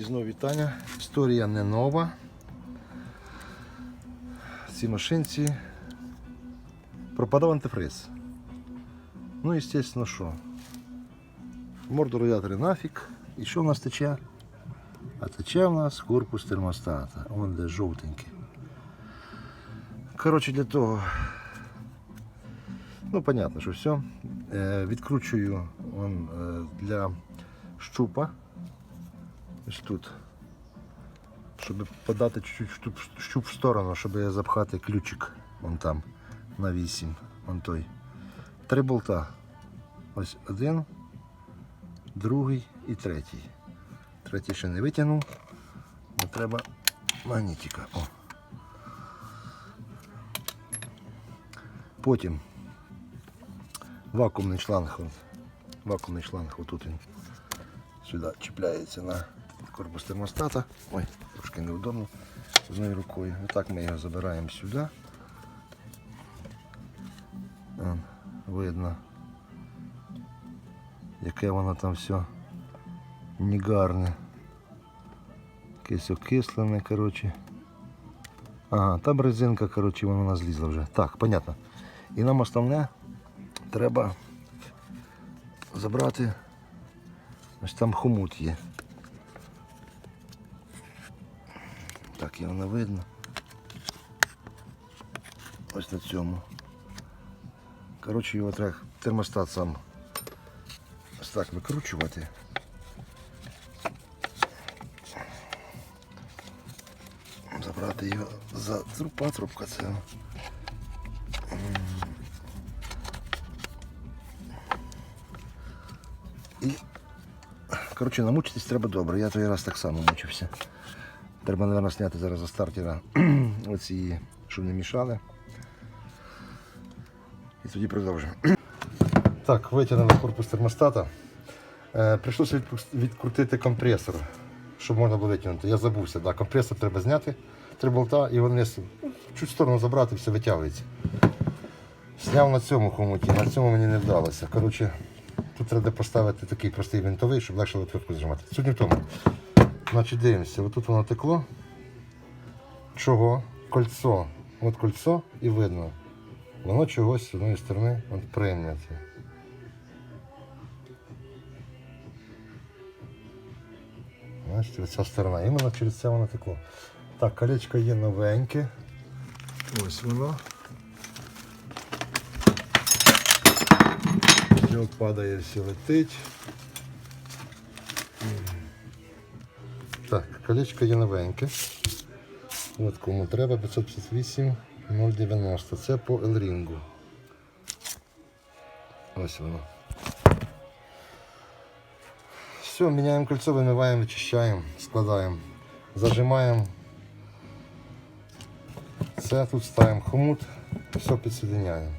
І знову вітання. Історія не нова. Цій машинці пропадав антифриз. Ну, звісно, що? Морду радіатори нафіг. І що в нас тече? А тече в нас корпус термостата. Вон де жовтенький. Коротше, для того. Ну, понятно, що все. Е, відкручую вон, е, для щупа. Ось тут. Щоб подати чуть-чуть щуп, в сторону, щоб запхати ключик вон там на 8. Вон той. Три болта. Ось один, другий і третій. Третій ще не витягнув. бо треба магнітика. О. Потім вакуумний шланг. Вакуумний шланг отут він сюди чіпляється на корпус термостата. Ой, трошки неудобно одною рукою. Отак ми його забираємо сюди. Видно, яке воно там все негарне. Якесь окислене, коротше. Ага, там резинка, коротше, вона у нас злізла вже. Так, понятно. І нам основне треба забрати. Ось там хомут є. Так, його не видно. Ось на цьому. Коротше, його треба термостат сам ось так викручувати. Забрати його за трупа, трубка це. І Коротше, намучитись треба добре. Я той раз так само мучився. Треба, мабуть, зняти зараз за стартера оці, щоб не мішали. І тоді продовжимо. Так, витягнули корпус термостата. Е, прийшлося відкрутити компресор, щоб можна було витягнути. Я забувся, да, компресор треба зняти, три болта і вони чуть в сторону забрати, все витягується. Зняв на цьому хомуті, на цьому мені не вдалося. Коротше, тут треба поставити такий простий винтовий, щоб легше отвертку зажимати. Суть не в тому. Значить, дивимося, отут воно текло. Чого? Кольцо. От кольцо і видно. Воно чогось з одної сторони от прийняте. Бачите, ця сторона. Іменно через це воно текло. Так, колечко є новеньке. Ось воно. Все падає, все летить. Так, колечко є новеньке. От кому треба 558 090. Це по Елрінгу. Ось воно. Все, міняємо кольцо, вимиваємо, вичищаємо, складаємо, зажимаємо. Це тут ставимо хомут, все підсоединяємо.